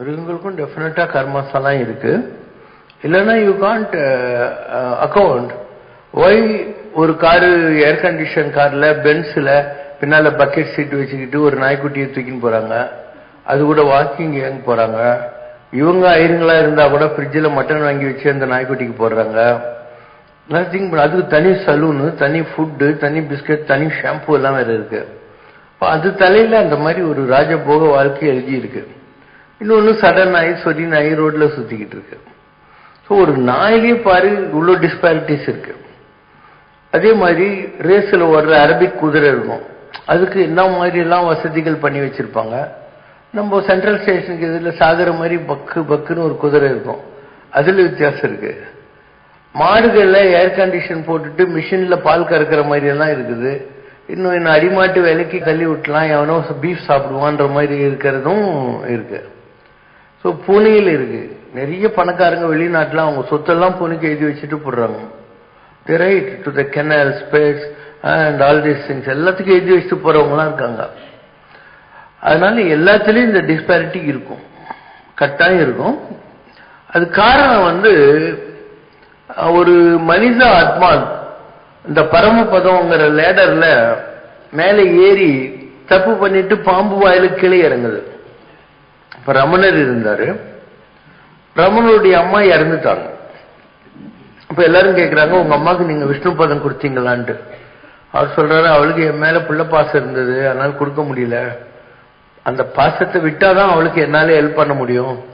மிருகங்களுக்கும் டெஃபினட்டாக கர்மாஸ் இருக்கு. இல்லைன்னா யூ காண்ட் அக்கௌண்ட் ஒய் ஒரு காரு ஏர் கண்டிஷன் காரில் பென்ஸில் பின்னால் பக்கெட் சீட் வச்சுக்கிட்டு ஒரு நாய்க்குட்டியை தூக்கின்னு போகிறாங்க அது கூட வாக்கிங் ஏங்க போகிறாங்க இவங்க ஐருங்களா இருந்தால் கூட ஃப்ரிட்ஜில் மட்டன் வாங்கி வச்சு அந்த நாய்க்குட்டிக்கு போடுறாங்க. நத்திங் அதுக்கு தனி சலூனு தனி ஃபுட்டு தனி பிஸ்கட் தனி ஷாம்பு எல்லாம் வேறு இருக்குது அது தலையில் அந்த மாதிரி ஒரு ராஜபோக வாழ்க்கை எழுதி இன்னொன்று இன்னொன்னு சடன் நாய் சொரி நாய் ரோட்ல சுத்திக்கிட்டு இருக்கு. ஸோ ஒரு நாயிலையும் பாரு இவ்வளோ டிஸ்பாரிட்டிஸ் இருக்கு. அதே மாதிரி ரேஸில் ஓடுற அரபிக் குதிரை இருக்கும். அதுக்கு என்ன மாதிரிலாம் வசதிகள் பண்ணி வச்சிருப்பாங்க? நம்ம சென்ட்ரல் ஸ்டேஷனுக்கு இதில் சாகுற மாதிரி பக்கு பக்குன்னு ஒரு குதிரை இருக்கும். அதில் வித்தியாசம் இருக்கு. மாடுகளில் ஏர் கண்டிஷன் போட்டுட்டு மிஷினில் பால் கறக்கிற மாதிரியெல்லாம் இருக்குது. இன்னும் இன்னும் அடிமாட்டு விலைக்கு தள்ளி விட்டலாம் எவனோ பீஃப் சாப்பிடுவான்ற மாதிரி இருக்கிறதும் இருக்குது ஸோ பூனையில் இருக்கு. நிறைய பணக்காரங்க வெளிநாட்டில் அவங்க சொத்தெல்லாம் புனேக்கு எழுதி வச்சுட்டு போடுறாங்க. The right to the canal space and all these things எல்லாத்துக்கும் எழுதி வச்சுட்டு போறவங்களாம் இருக்காங்க. அதனால எல்லாத்துலேயும் இந்த டிஸ்பாரிட்டி இருக்கும். கட்டாயம் இருக்கும். அது காரணம் வந்து ஒரு மனித ஆத்மான் இந்த பரமபதம்ங்கிற லேடர்ல மேலே ஏறி தப்பு பண்ணிட்டு பாம்பு வாயிலுக்கு கீழே இறங்குது. இப்ப ரமணர் இருந்தாரு. ரமணருடைய அம்மா இறந்துட்டாங்க இப்ப எல்லாரும் கேட்கிறாங்க உங்க அம்மாவுக்கு நீங்க விஷ்ணு பதம் கொடுத்தீங்களான்ட்டு. அவர் சொல்றாரு அவளுக்கு என் மேல புள்ள பாசம் இருந்தது அதனால கொடுக்க முடியல. அந்த பாசத்தை விட்டாதான் அவளுக்கு என்னால ஹெல்ப் பண்ண முடியும்.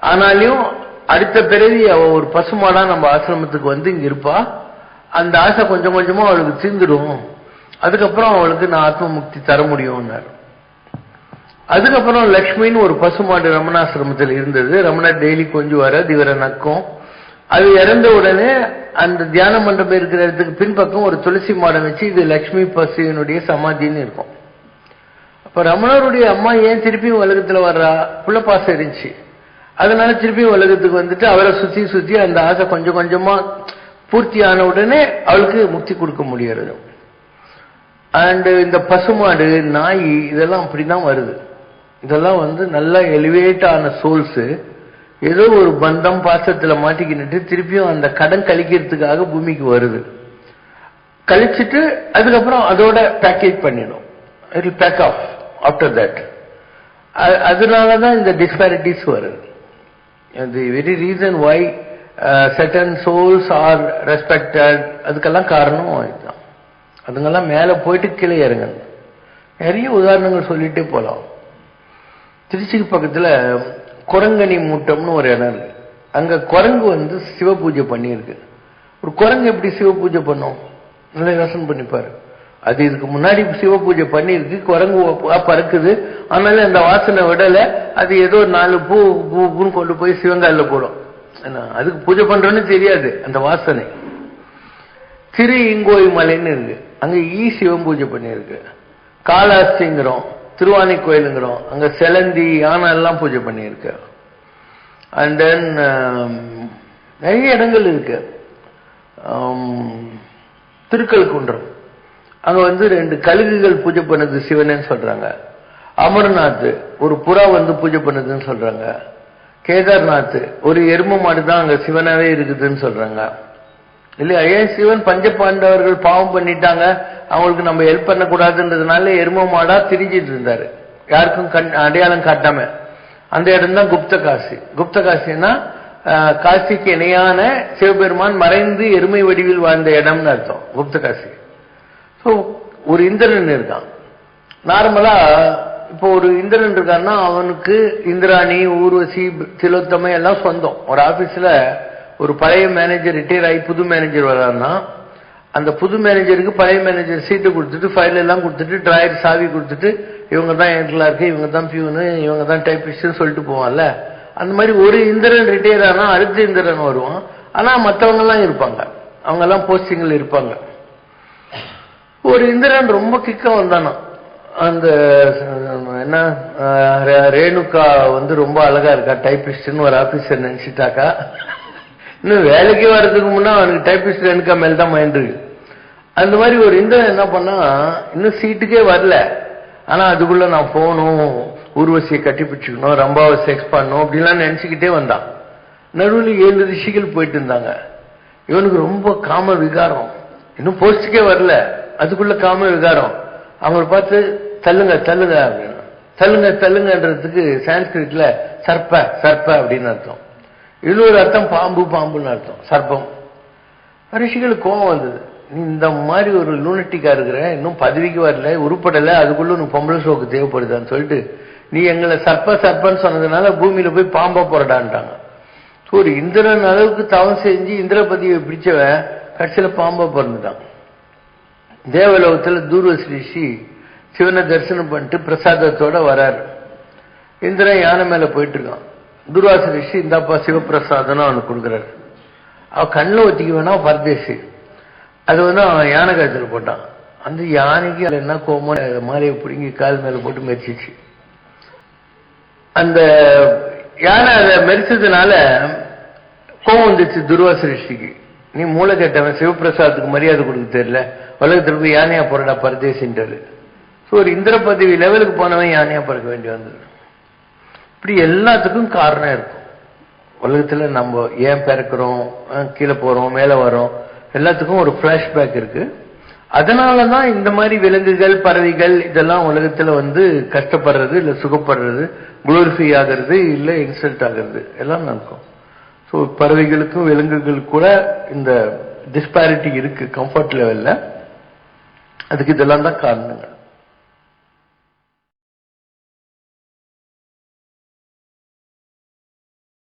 ஆனாலையும் அடுத்த பிறவி அவ ஒரு பசுமாடா நம்ம ஆசிரமத்துக்கு வந்து இங்க இருப்பா. அந்த ஆசை கொஞ்சம் கொஞ்சமா அவளுக்கு தீர்ந்துடும். அதுக்கப்புறம் அவளுக்கு நான் ஆத்ம முக்தி தர முடியும்னாரு. அதுக்கப்புறம் லக்ஷ்மின்னு ஒரு பசுமாடு ரமணாசிரமத்தில் இருந்தது. ரமணா டெய்லி கொஞ்சம் வர இவரை நக்கும். அது இறந்த உடனே அந்த தியான மண்டபம் இருக்கிற இடத்துக்கு பின்பக்கம் ஒரு துளசி மாடம் வச்சு இது லக்ஷ்மி பசுவினுடைய சமாதின்னு இருக்கும். அப்ப ரமணருடைய அம்மா ஏன் திருப்பியும் உலகத்துல வர்றா? புள்ளப்பாசம் இருந்துச்சு. அதனால திருப்பியும் உலகத்துக்கு வந்துட்டு அவரை சுத்தி சுத்தி அந்த ஆசை கொஞ்சம் கொஞ்சமா பூர்த்தி ஆன உடனே அவளுக்கு முக்தி கொடுக்க முடியறது. அண்டு இந்த பசுமாடு நாய் இதெல்லாம் அப்படிதான் வருது. இதெல்லாம் வந்து நல்லா எலிவேட் ஆன சோல்ஸ் ஏதோ ஒரு பந்தம் பாசத்துல மாட்டிக்கிட்டு திருப்பியும் அந்த கடன் கழிக்கிறதுக்காக பூமிக்கு வருது. கழிச்சிட்டு அதுக்கப்புறம் அதோட பேக்கேஜ் பண்ணிடும் it pack off after that அதனாலதான் இந்த டிஸ்பாரிட்டிஸ் வருது. The very reason why certain souls are respected அதுக்கெல்லாம் காரணம் இதுதான். அதுங்கெல்லாம் மேலே போயிட்டு கீழே இறங்க நிறைய உதாரணங்கள் சொல்லிகிட்டே போகலாம் திருச்சிக்கு பக்கத்துல குரங்கணி மூட்டம்னு ஒரு இடம் இருக்கு. அங்க குரங்கு வந்து சிவ பூஜை பண்ணியிருக்கு. ஒரு குரங்கு எப்படி சிவ பூஜை பண்ணும்? நல்லா யோசனை பண்ணிப்பாரு அது இதுக்கு முன்னாடி சிவ பூஜை பண்ணியிருக்கு குரங்கு பறக்குது. ஆனாலும் அந்த வாசனை விடல. அது ஏதோ நாலு பூ பூ பூன்னு கொண்டு போய் சிவங்காலில் போடும். அதுக்கு பூஜை பண்றோன்னு தெரியாது அந்த வாசனை. திரு இங்கோய் மலைன்னு இருக்கு. அங்க ஈ சிவம் பூஜை பண்ணியிருக்கு. காலாஸ்திங்கிறோம். திருவாணி கோயிலுங்கிறோம் அங்கே செலந்தி யானை எல்லாம் பூஜை பண்ணியிருக்கு. அண்ட் தென் um, நிறைய இடங்கள் இருக்கு. Um, திருக்கல்குன்றம். அங்கே வந்து ரெண்டு கழுகுகள் பூஜை பண்ணது சிவனேன்னு சொல்கிறாங்க அமர்நாத் ஒரு புறா வந்து பூஜை பண்ணுதுன்னு சொல்கிறாங்க கேதார்நாத் ஒரு எரும மாடு தான் அங்கே சிவனாகவே இருக்குதுன்னு சொல்கிறாங்க இல்லையா? ஏன் சிவன் பஞ்ச பாண்டவர்கள் பாவம் பண்ணிட்டாங்க? அவங்களுக்கு நம்ம ஹெல்ப் பண்ணக்கூடாதுன்றதுனால எரும மாடா திரிஞ்சிட்டு இருந்தாரு. யாருக்கும் கண் அடையாளம் காட்டாம. அந்த இடம் தான் குப்த காசி. குப்த காசின்னா காசிக்கு இணையான சிவபெருமான் மறைந்து எருமை வடிவில் வாழ்ந்த இடம்னு அர்த்தம் குப்த காசி. ஸோ ஒரு இந்திரன் இருக்கான். நார்மலா இப்போ ஒரு இந்திரன் இருக்கான்னா அவனுக்கு இந்திராணி ஊர்வசி திலோத்தமை எல்லாம் சொந்தம். ஒரு ஆபீஸ்ல ஒரு பழைய மேனேஜர் ரிட்டையர் ஆகி புது மேனேஜர் வரான்னா அந்த புது மேனேஜருக்கு பழைய மேனேஜர் சீட்டு கொடுத்துட்டு ஃபைல் எல்லாம் கொடுத்துட்டு டிராயர் சாவி கொடுத்துட்டு இவங்க தான் என் இருக்கு இவங்க தான் பியூனு இவங்க தான் டைப்பிஸ்ட்னு சொல்லிட்டு போவான்ல. அந்த மாதிரி ஒரு இந்திரன் ரிட்டையர் ஆனா அடுத்த இந்திரன் வருவான். ஆனா மற்றவங்க எல்லாம் இருப்பாங்க. அவங்க எல்லாம் போஸ்டிங்ல இருப்பாங்க. ஒரு இந்திரன் ரொம்ப கிக்காக வந்தானா அந்த என்ன ரேணுகா வந்து ரொம்ப அழகா இருக்கா டைப்பிஸ்ட்னு ஒரு ஆபீசர் நினைச்சிட்டாக்கா. இன்னும் வேலைக்கு வர்றதுக்கு முன்னா அவனுக்கு டைப்பிஸ்ட் ரேணுகா மேல தான் மைண்ட் இருக்கு. அந்த மாதிரி ஒரு இந்த என்ன பண்ணா இன்னும் சீட்டுக்கே வரல. ஆனா அதுக்குள்ள நான் போகணும் ஊர்வசியை கட்டி பிடிச்சிக்கணும் ரம்பாவை செக்ஸ் பண்ணணும் அப்படிலாம் நினைச்சுக்கிட்டே வந்தான். நடுவில் ஏழு ரிஷிகள் போயிட்டு இருந்தாங்க. இவனுக்கு ரொம்ப காம விகாரம். இன்னும் போஸ்டுக்கே வரல. அதுக்குள்ள காம விகாரம். அவங்களை பார்த்து தள்ளுங்க தள்ளுங்க அப்படின்னு. தள்ளுங்க தள்ளுங்கன்றதுக்கு சான்ஸ்கிரிட்ல சர்ப்ப சர்ப்ப அப்படின்னு அர்த்தம். இது ஒரு அர்த்தம் பாம்பு பாம்புன்னு அர்த்தம் சர்ப்பம். ரிஷிகளுக்கு கோபம் வந்தது. நீ இந்த மாதிரி ஒரு லூனட்டிக்கா இருக்கிற இன்னும் பதவிக்கு வரல உருப்படலை அதுக்குள்ள உனக்கு பொம்பளை சோக்கு தேவைப்படுதான்னு சொல்லிட்டு நீ எங்களை சர்ப்ப சர்ப்பன்னு சொன்னதுனால பூமியில போய் பாம்பா போறடான்ட்டாங்க. ஒரு இந்திரன் அளவுக்கு தவம் செஞ்சு இந்திரபதியை பிடிச்சவன் கடைசியில் பாம்பா பிறந்துட்டான். தேவலோகத்துல தூர்வசி ரிஷி சிவனை தரிசனம் பண்ணிட்டு பிரசாதத்தோட வராரு. இந்திரன் யானை மேல போயிட்டு இருக்கான். துர்வாச ரிஷி இந்தாப்பா சிவபிரசாதம் அவனுக்கு கொடுக்குறாரு. அவன் கண்ணில் ஒத்திக்க வேணா பரதேசி. அது வந்து அவன் யானை காய்ச்சல் போட்டான். அந்த யானைக்கு அது என்ன கோமோ மாலையை பிடுங்கி கால் மேலே போட்டு மெரிச்சிச்சு அந்த யானை அதை மெரிச்சதுனால கோவம் வந்துச்சு துர்வாச ரிஷிக்கு. நீ மூளை கேட்டவன் சிவபிரசாதத்துக்கு மரியாதை கொடுக்க தெரியல. உலகத்துல போய் யானையா போறடா பரதேசின்றது ஸோ ஒரு இந்திர பதவி லெவலுக்கு போனவன் யானையா பிறக்க வேண்டி வந்தது. இப்படி எல்லாத்துக்கும் காரணம் இருக்கும். உலகத்துல நம்ம ஏன் பிறக்கிறோம் கீழே போறோம் மேல வரோம் எல்லாத்துக்கும் ஒரு பிளாஷ்பேக் இருக்கு. அதனாலதான் இந்த மாதிரி விலங்குகள் பறவைகள் இதெல்லாம் உலகத்துல வந்து கஷ்டப்படுறது இல்ல சுகப்படுறது குளோரிஃபை ஆகிறது இல்ல இன்சல்ட் ஆகிறது எல்லாம் நடக்கும். ஸோ பறவைகளுக்கும் விலங்குகளுக்கு கூட இந்த டிஸ்பாரிட்டி இருக்கு கம்ஃபர்ட் லெவல்ல அதுக்கு இதெல்லாம் தான் காரணங்கள்.